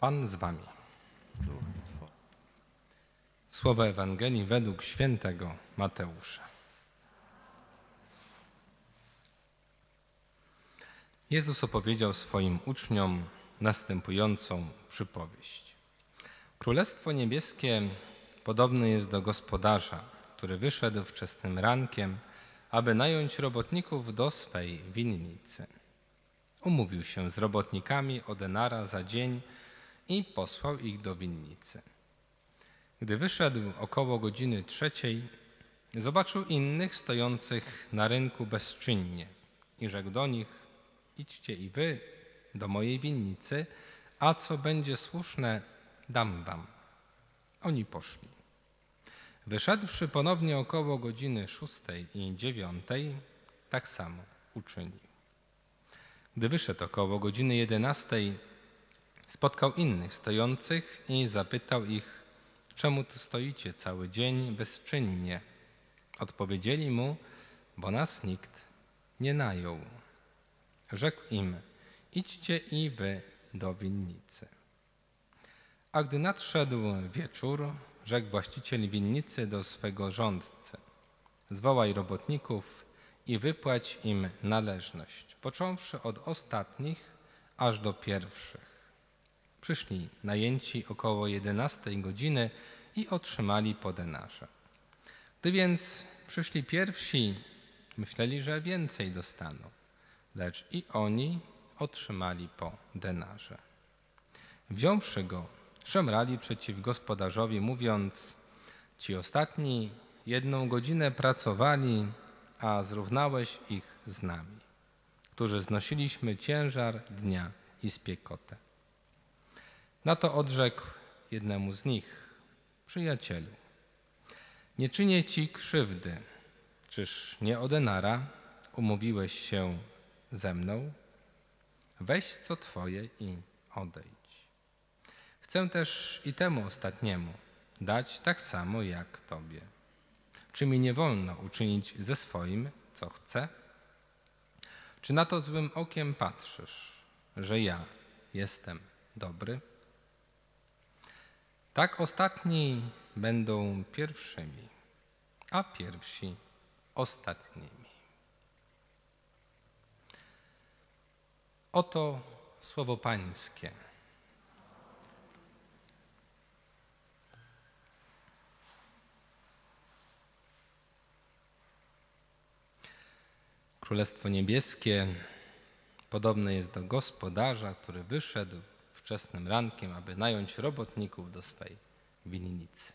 Pan z wami. Słowa Ewangelii według świętego Mateusza. Jezus opowiedział swoim uczniom następującą przypowieść. Królestwo niebieskie podobne jest do gospodarza, który wyszedł wczesnym rankiem, aby nająć robotników do swej winnicy. Umówił się z robotnikami o denara za dzień i posłał ich do winnicy. Gdy wyszedł około godziny trzeciej, zobaczył innych stojących na rynku bezczynnie i rzekł do nich: Idźcie i wy do mojej winnicy, a co będzie słuszne, dam wam. Oni poszli. Wyszedłszy ponownie około godziny szóstej i dziewiątej, tak samo uczynił. Gdy wyszedł około godziny jedenastej, spotkał innych stojących i zapytał ich, czemu tu stoicie cały dzień bezczynnie? Odpowiedzieli mu, bo nas nikt nie najął. Rzekł im, idźcie i wy do winnicy. A gdy nadszedł wieczór, rzekł właściciel winnicy do swego rządcy, zwołaj robotników i wypłać im należność, począwszy od ostatnich aż do pierwszych. Przyszli najęci około jedenastej godziny i otrzymali po denarze. Gdy więc przyszli pierwsi, myśleli, że więcej dostaną, lecz i oni otrzymali po denarze. Wziąwszy go, szemrali przeciw gospodarzowi, mówiąc: Ci ostatni jedną godzinę pracowali, a zrównałeś ich z nami, którzy znosiliśmy ciężar dnia i spiekotę. Na to odrzekł jednemu z nich: Przyjacielu, nie czynię ci krzywdy. Czyż nie o denara umówiłeś się ze mną? Weź co twoje i odejdź. Chcę też i temu ostatniemu dać tak samo jak tobie. Czy mi nie wolno uczynić ze swoim, co chcę? Czy na to złym okiem patrzysz, że ja jestem dobry? Tak ostatni będą pierwszymi, a pierwsi ostatnimi. Oto słowo Pańskie. Królestwo Niebieskie podobne jest do gospodarza, który wyszedł wczesnym rankiem, aby nająć robotników do swej winnicy.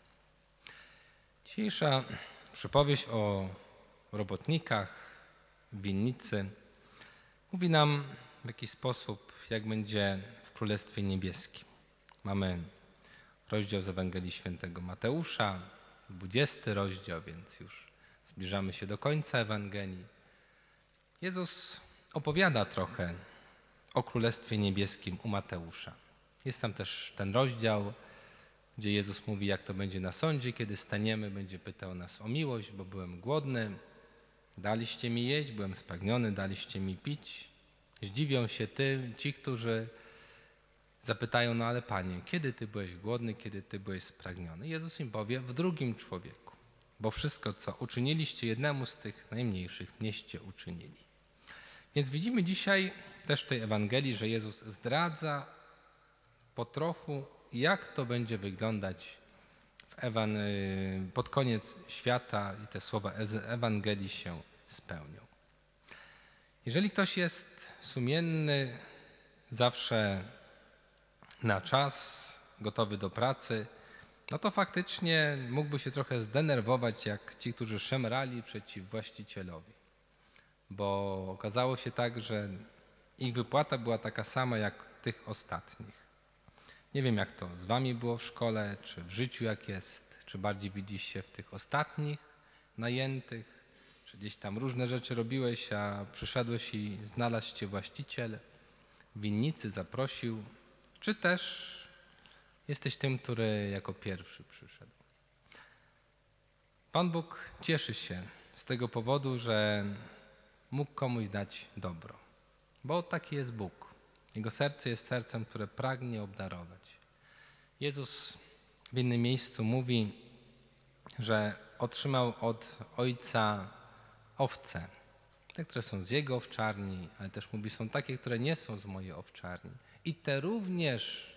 Dzisiejsza przypowieść o robotnikach winnicy mówi nam w jakiś sposób, jak będzie w Królestwie Niebieskim. Mamy rozdział z Ewangelii Świętego Mateusza, 20 rozdział, więc już zbliżamy się do końca Ewangelii. Jezus opowiada trochę o Królestwie Niebieskim u Mateusza. Jest tam też ten rozdział, gdzie Jezus mówi, jak to będzie na sądzie, kiedy staniemy, będzie pytał nas o miłość, bo byłem głodny, daliście mi jeść, byłem spragniony, daliście mi pić. Zdziwią się ty, ci, którzy zapytają, no ale Panie, kiedy Ty byłeś głodny, kiedy Ty byłeś spragniony? Jezus im powie, w drugim człowieku, bo wszystko, co uczyniliście jednemu z tych najmniejszych, mieście uczynili. Więc widzimy dzisiaj też w tej Ewangelii, że Jezus zdradza po trochu, jak to będzie wyglądać Ewan pod koniec świata i te słowa Ewangelii się spełnią. Jeżeli ktoś jest sumienny, zawsze na czas, gotowy do pracy, no to faktycznie mógłby się trochę zdenerwować, jak ci, którzy szemrali przeciw właścicielowi. Bo okazało się tak, że ich wypłata była taka sama jak tych ostatnich. Nie wiem, jak to z wami było w szkole, czy w życiu jak jest, czy bardziej widzisz się w tych ostatnich najętych, czy gdzieś tam różne rzeczy robiłeś, a przyszedłeś i znalazł cię właściciel, winnicy zaprosił, czy też jesteś tym, który jako pierwszy przyszedł. Pan Bóg cieszy się z tego powodu, że mógł komuś dać dobro, bo taki jest Bóg. Jego serce jest sercem, które pragnie obdarować. Jezus w innym miejscu mówi, że otrzymał od Ojca owce, te, które są z Jego owczarni, ale też mówi, są takie, które nie są z mojej owczarni. I te również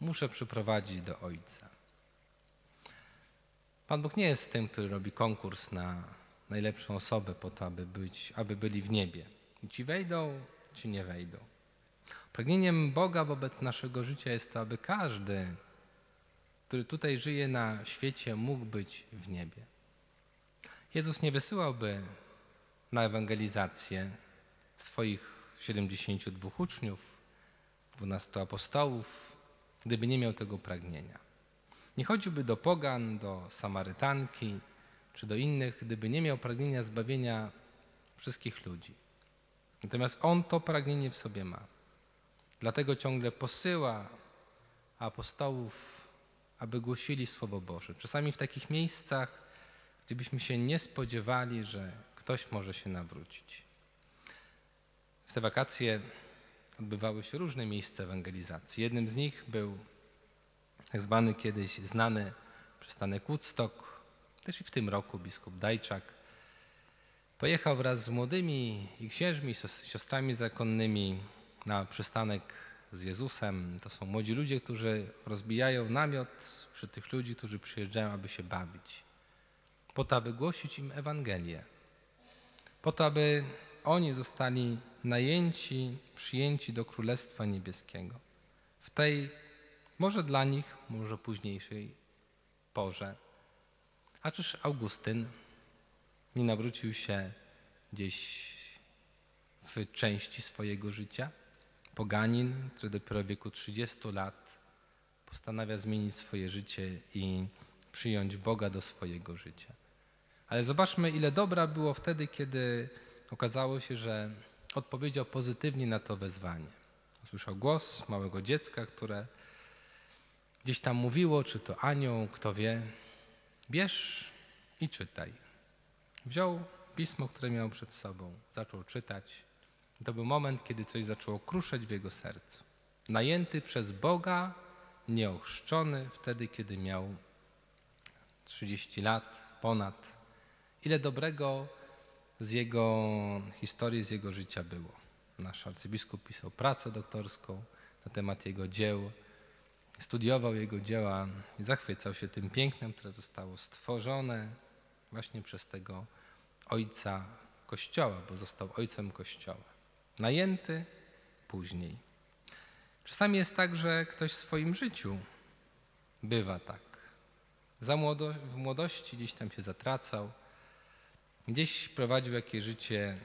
muszę przyprowadzić do Ojca. Pan Bóg nie jest tym, który robi konkurs na najlepszą osobę po to, aby, być, aby byli w niebie. I ci wejdą, czy nie wejdą. Pragnieniem Boga wobec naszego życia jest to, aby każdy, który tutaj żyje na świecie, mógł być w niebie. Jezus nie wysyłałby na ewangelizację swoich 72 uczniów, 12 apostołów, gdyby nie miał tego pragnienia. Nie chodziłby do pogan, do Samarytanki czy do innych, gdyby nie miał pragnienia zbawienia wszystkich ludzi. Natomiast on to pragnienie w sobie ma. Dlatego ciągle posyła apostołów, aby głosili Słowo Boże. Czasami w takich miejscach, gdzie byśmy się nie spodziewali, że ktoś może się nawrócić. W te wakacje odbywały się różne miejsca ewangelizacji. Jednym z nich był tak zwany kiedyś znany przystanek Woodstock, też i w tym roku biskup Dajczak pojechał wraz z młodymi i księżmi, siostrami zakonnymi na przystanek z Jezusem. To są młodzi ludzie, którzy rozbijają namiot przy tych ludzi, którzy przyjeżdżają, aby się bawić. Po to, aby głosić im Ewangelię. Po to, aby oni zostali najęci, przyjęci do Królestwa Niebieskiego. W tej, może dla nich, może późniejszej porze. A czyż Augustyn nie nawrócił się gdzieś w części swojego życia? Poganin, który dopiero w wieku 30 lat postanawia zmienić swoje życie i przyjąć Boga do swojego życia. Ale zobaczmy, ile dobra było wtedy, kiedy okazało się, że odpowiedział pozytywnie na to wezwanie. Usłyszał głos małego dziecka, które gdzieś tam mówiło, czy to anioł, kto wie. Bierz i czytaj. Wziął pismo, które miał przed sobą, zaczął czytać. To był moment, kiedy coś zaczęło kruszeć w jego sercu. Najęty przez Boga, nieochrzczony wtedy, kiedy miał 30 lat, ponad. Ile dobrego z jego historii, z jego życia było. Nasz arcybiskup pisał pracę doktorską na temat jego dzieł, studiował jego dzieła i zachwycał się tym pięknem, które zostało stworzone właśnie przez tego ojca Kościoła, bo został ojcem Kościoła. Najęty później. Czasami jest tak, że ktoś w swoim życiu bywa tak. Za młodo, w młodości gdzieś tam się zatracał, gdzieś prowadził jakieś życie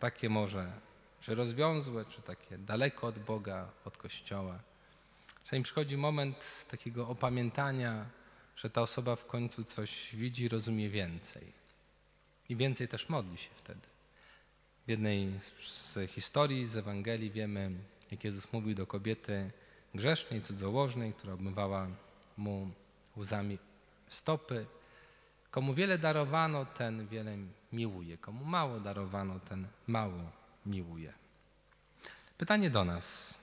takie może, czy rozwiązłe, czy takie daleko od Boga, od Kościoła. Czasami przychodzi moment takiego opamiętania, że ta osoba w końcu coś widzi, rozumie więcej. I więcej też modli się wtedy. W jednej z historii z Ewangelii wiemy, jak Jezus mówił do kobiety grzesznej, cudzołożnej, która obmywała mu łzami stopy. Komu wiele darowano, ten wiele miłuje. Komu mało darowano, ten mało miłuje. Pytanie do nas.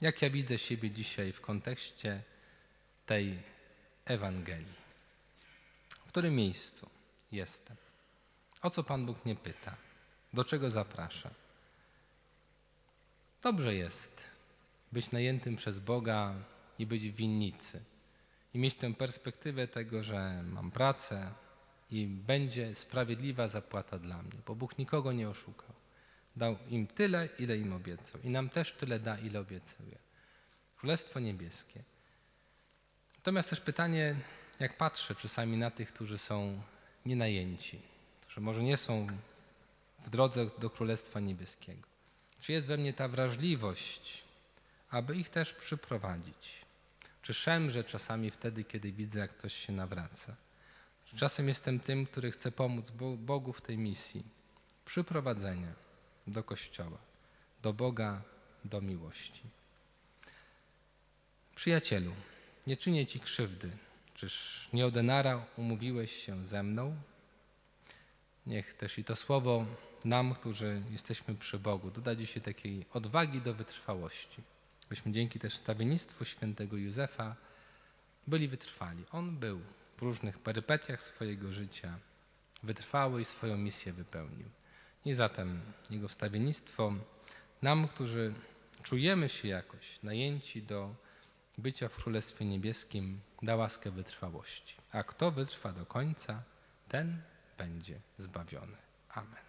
Jak ja widzę siebie dzisiaj w kontekście tej Ewangelii? W którym miejscu jestem? O co Pan Bóg mnie pyta? Do czego zaprasza? Dobrze jest być najętym przez Boga i być w winnicy. I mieć tę perspektywę tego, że mam pracę i będzie sprawiedliwa zapłata dla mnie, bo Bóg nikogo nie oszukał. Dał im tyle, ile im obiecał. I nam też tyle da, ile obiecuje. Królestwo Niebieskie. Natomiast też pytanie, jak patrzę czasami na tych, którzy są nienajęci, którzy może nie są w drodze do Królestwa Niebieskiego. Czy jest we mnie ta wrażliwość, aby ich też przyprowadzić? Czy szemrze czasami wtedy, kiedy widzę, jak ktoś się nawraca? Czy czasem jestem tym, który chce pomóc Bogu w tej misji przyprowadzenia do Kościoła, do Boga, do miłości? Przyjacielu, nie czynię Ci krzywdy. Czyż nie o denara umówiłeś się ze mną? Niech też i to słowo nam, którzy jesteśmy przy Bogu, doda dzisiaj takiej odwagi do wytrwałości. Byśmy dzięki też stawiennictwu świętego Józefa byli wytrwali. On był w różnych perypetiach swojego życia, wytrwały i swoją misję wypełnił. I zatem jego wstawiennictwo nam, którzy czujemy się jakoś najęci do bycia w Królestwie Niebieskim, da łaskę wytrwałości. A kto wytrwa do końca, ten będzie zbawiony. Amen.